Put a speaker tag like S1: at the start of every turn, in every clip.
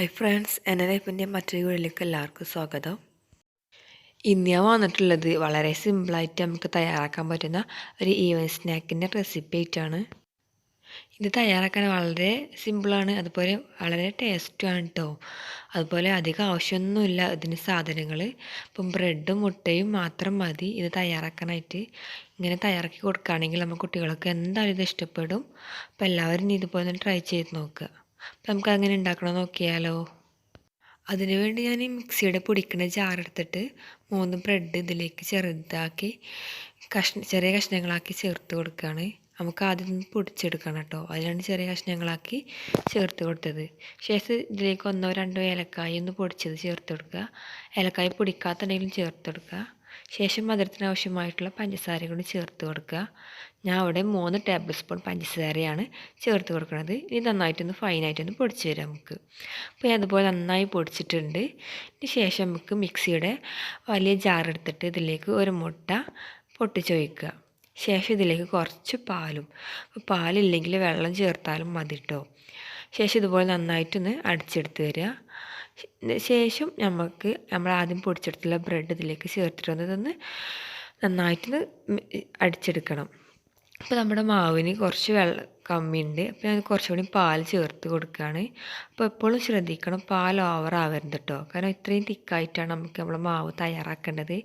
S1: Hi friends എന്റെ ലൈഫിന്റെ മറ്റൊരു വീട്ടിലേക്ക് എല്ലാവർക്കും സ്വാഗതം. ഇന്ന് ഞാൻ വന്നിട്ടുള്ളത് വളരെ സിമ്പിളായിട്ട് നമുക്ക് തയ്യാറാക്കാൻ പറ്റുന്ന ഒരു ഈവൻ സ്നാക്കിന്റെ റെസിപ്പി ആയിട്ടാണ്. ഇത് തയ്യാറാക്കാൻ വളരെ സിമ്പിളാണ് അതുപോലെ വളരെ ടേസ്റ്റുമാണ് കേട്ടോ അതുപോലെ അധികം ആവശ്യമൊന്നുമില്ല ഇതിന് സാധനങ്ങൾ ഇപ്പം ബ്രെഡും മുട്ടയും മാത്രം മതി ഇത് തയ്യാറാക്കാനായിട്ട്. ഇങ്ങനെ തയ്യാറാക്കി കൊടുക്കുകയാണെങ്കിൽ നമ്മൾ കുട്ടികൾക്ക് എന്തായാലും ഇത് ഇഷ്ടപ്പെടും. അപ്പോൾ എല്ലാവരും ഇതുപോലെ ട്രൈ ചെയ്ത് നോക്കുക. അപ്പം നമുക്ക് അങ്ങനെ ഉണ്ടാക്കണം നോക്കിയാലോ? അതിനുവേണ്ടി ഞാൻ ഈ മിക്സിയുടെ പൊടിക്കണ ജാറെടുത്തിട്ട് മൂന്ന് ബ്രെഡ് ഇതിലേക്ക് ചെറുതാക്കി കഷ്ണ ചെറിയ കഷ്ണങ്ങളാക്കി ചേർത്ത് കൊടുക്കുകയാണ് നമുക്ക് ആദ്യം പൊടിച്ചെടുക്കണം കേട്ടോ. അതിനാണ് ചെറിയ കഷ്ണങ്ങളാക്കി ചേർത്ത് കൊടുത്തത്. ശേഷം ഇതിലേക്ക് ഒന്നോ രണ്ടോ ഏലക്കായ ഒന്ന് പൊടിച്ചത് ചേർത്ത് കൊടുക്കുക. ഏലക്കായ പൊടിക്കാത്തുണ്ടെങ്കിലും ചേർത്ത് കൊടുക്കുക. ശേഷം മധുരത്തിന് ആവശ്യമായിട്ടുള്ള പഞ്ചസാര കൂടി ചേർത്ത് കൊടുക്കുക. ഞാൻ അവിടെ മൂന്ന് ടേബിൾ സ്പൂൺ പഞ്ചസാരയാണ് ചേർത്ത് കൊടുക്കുന്നത്. ഇനി നന്നായിട്ടൊന്ന് ഫൈനായിട്ടൊന്ന് പൊടിച്ച് തരാം നമുക്ക്. അപ്പോൾ അതുപോലെ നന്നായി പൊടിച്ചിട്ടുണ്ട്. ഇതിന് ശേഷം നമുക്ക് മിക്സിയുടെ വലിയ ജാറെടുത്തിട്ട് ഇതിലേക്ക് ഒരു മുട്ട പൊട്ടിച്ചൊഴിക്കുക. ശേഷം ഇതിലേക്ക് കുറച്ച് പാലും. പാലില്ലെങ്കിൽ വെള്ളം ചേർത്താലും മതി കേട്ടോ ശേഷം ഇതുപോലെ നന്നായിട്ടൊന്ന് അടിച്ചെടുത്ത് തരിക. ശേഷം നമുക്ക് നമ്മൾ ആദ്യം പൊടിച്ചെടുത്തുള്ള ബ്രെഡ് ഇതിലേക്ക് ചേർത്തിട്ട് ഇതൊന്ന് നന്നായിട്ടൊന്ന് അടിച്ചെടുക്കണം. അപ്പോൾ നമ്മുടെ മാവിന് കുറച്ച് വെള്ളം കമ്മിയുണ്ട്. അപ്പോൾ ഞാൻ കുറച്ചുകൂടി പാൽ ചേർത്ത് കൊടുക്കുകയാണ് അപ്പോൾ എപ്പോഴും ശ്രദ്ധിക്കണം പാൽ ഓവർ ആവരുത് കേട്ടോ കാരണം ഇത്രയും തിക്കായിട്ടാണ് നമുക്ക് നമ്മൾ മാവ് തയ്യാറാക്കേണ്ടത്.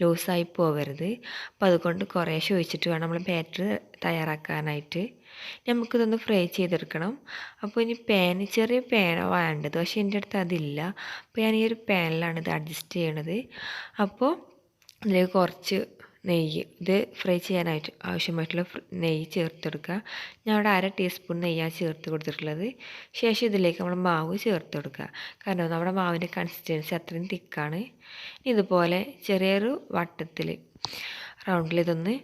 S1: ലൂസായി പോകരുത് അപ്പോൾ അതുകൊണ്ട് കുറേ ഒഴിച്ചിട്ട് വേണം നമ്മൾ ബാറ്റർ തയ്യാറാക്കാനായിട്ട്. നമുക്കിതൊന്ന് ഫ്രൈ ചെയ്തെടുക്കണം. അപ്പോൾ ഇനി പാൻ ചെറിയ പാന വേണ്ടത്. പക്ഷേ എന്റെ അടുത്ത് അതില്ല. അപ്പോൾ ഞാൻ ഈ ഒരു പാനിലാണ് ഇത് അഡ്ജസ്റ്റ് ചെയ്യണത്. അപ്പോൾ ഇതിലേക്ക് കുറച്ച് നെയ്യ് ഇത് ഫ്രൈ ചെയ്യാനായിട്ട് ആവശ്യമായിട്ടുള്ള നെയ്യ് ചേർത്തെടുക്കുക. ഞാൻ അവിടെ അര ടീസ്പൂൺ നെയ്യാണ് ചേർത്ത് കൊടുത്തിട്ടുള്ളത്. ശേഷം ഇതിലേക്ക് നമ്മൾ മാവ് ചേർത്ത് കൊടുക്കുക. കാരണം നമ്മുടെ മാവിന്റെ കൺസിസ്റ്റൻസി അത്രയും തിക്കാണ്. ഇതുപോലെ ചെറിയൊരു വട്ടത്തിൽ റൗണ്ടിൽ ഇതൊന്ന്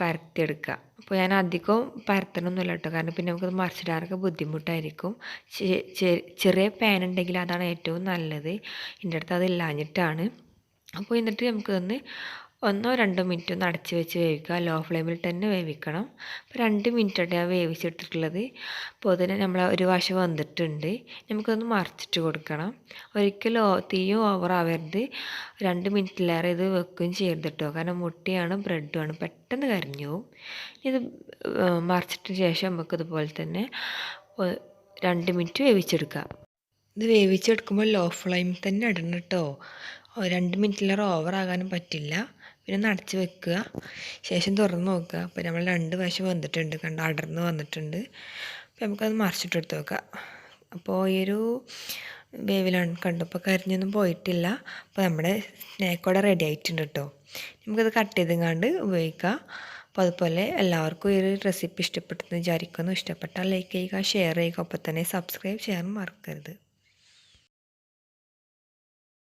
S1: പരത്തിയെടുക്കുക. അപ്പോൾ ഞാൻ അധികം പരത്തണമൊന്നുമില്ല കേട്ടോ. കാരണം പിന്നെ നമുക്കത് മറിച്ചിടാറൊക്കെ ബുദ്ധിമുട്ടായിരിക്കും. ചെറിയ പാൻ ഉണ്ടെങ്കിൽ അതാണ് ഏറ്റവും നല്ലത്. എന്റെ അടുത്ത് അതില്ലാഞ്ഞിട്ടാണ് അപ്പോൾ എന്നിട്ട് നമുക്കൊന്ന് ഒന്നോ രണ്ടോ മിനിറ്റ് ഒന്ന് അടച്ച് വെച്ച് വേവിക്കുക. ലോ ഫ്ലെയിമിൽ തന്നെ വേവിക്കണം. അപ്പോൾ രണ്ട് മിനിറ്റാണ് ഞാൻ വേവിച്ചിട്ടിട്ടുള്ളത്. അപ്പോൾ അതിന് നമ്മൾ ഒരു വശം വന്നിട്ടുണ്ട്. നമുക്കൊന്ന് മറിച്ചിട്ട് കൊടുക്കണം. ഒരിക്കലും തീയും ഓവറാവരുത് രണ്ട് മിനിറ്റിലേറെ ഇത് വെക്കുകയും ചെയ്യരുത് കേട്ടോ കാരണം മുട്ടയാണ് ബ്രെഡുമാണ് പെട്ടെന്ന് കരിഞ്ഞു ഇത് മറിച്ചിട്ട ശേഷം നമുക്കിതുപോലെ തന്നെ രണ്ട് മിനിറ്റ് വേവിച്ചെടുക്കാം ഇത് വേവിച്ചെടുക്കുമ്പോൾ ലോ ഫ്ലെയിമിൽ തന്നെ ഇടണം കേട്ടോ രണ്ട് മിനിറ്റിലേറെ ഓവറാകാനും പറ്റില്ല. പിന്നെ ഒന്ന് അടച്ച് വെക്കുക. ശേഷം തുറന്ന് നോക്കുക. അപ്പോൾ നമ്മൾ രണ്ട് വശം വന്നിട്ടുണ്ട്. കണ്ട്? അടർന്ന് വന്നിട്ടുണ്ട്. അപ്പോൾ നമുക്കത് മറിച്ചിട്ട് എടുത്ത് വെക്കാം. അപ്പോൾ ഈ ഒരു വേവിലാണ്. കണ്ടപ്പോൾ കരിഞ്ഞൊന്നും പോയിട്ടില്ല. അപ്പോൾ നമ്മുടെ സ്നാക്കോടെ റെഡി ആയിട്ടുണ്ട് കേട്ടോ. നമുക്കത് കട്ട് ചെയ്തെങ്ങാണ്ട് ഉപയോഗിക്കാം. അപ്പോൾ അതുപോലെ എല്ലാവർക്കും ഈ ഒരു റെസിപ്പി ഇഷ്ടപ്പെട്ടെന്ന് വിചാരിക്കുന്നു. ഇഷ്ടപ്പെട്ടാൽ ലൈക്ക് ചെയ്യുക ഷെയർ ചെയ്യുക. ഒപ്പം തന്നെ സബ്സ്ക്രൈബ് ചെയ്യാൻ മറക്കരുത്.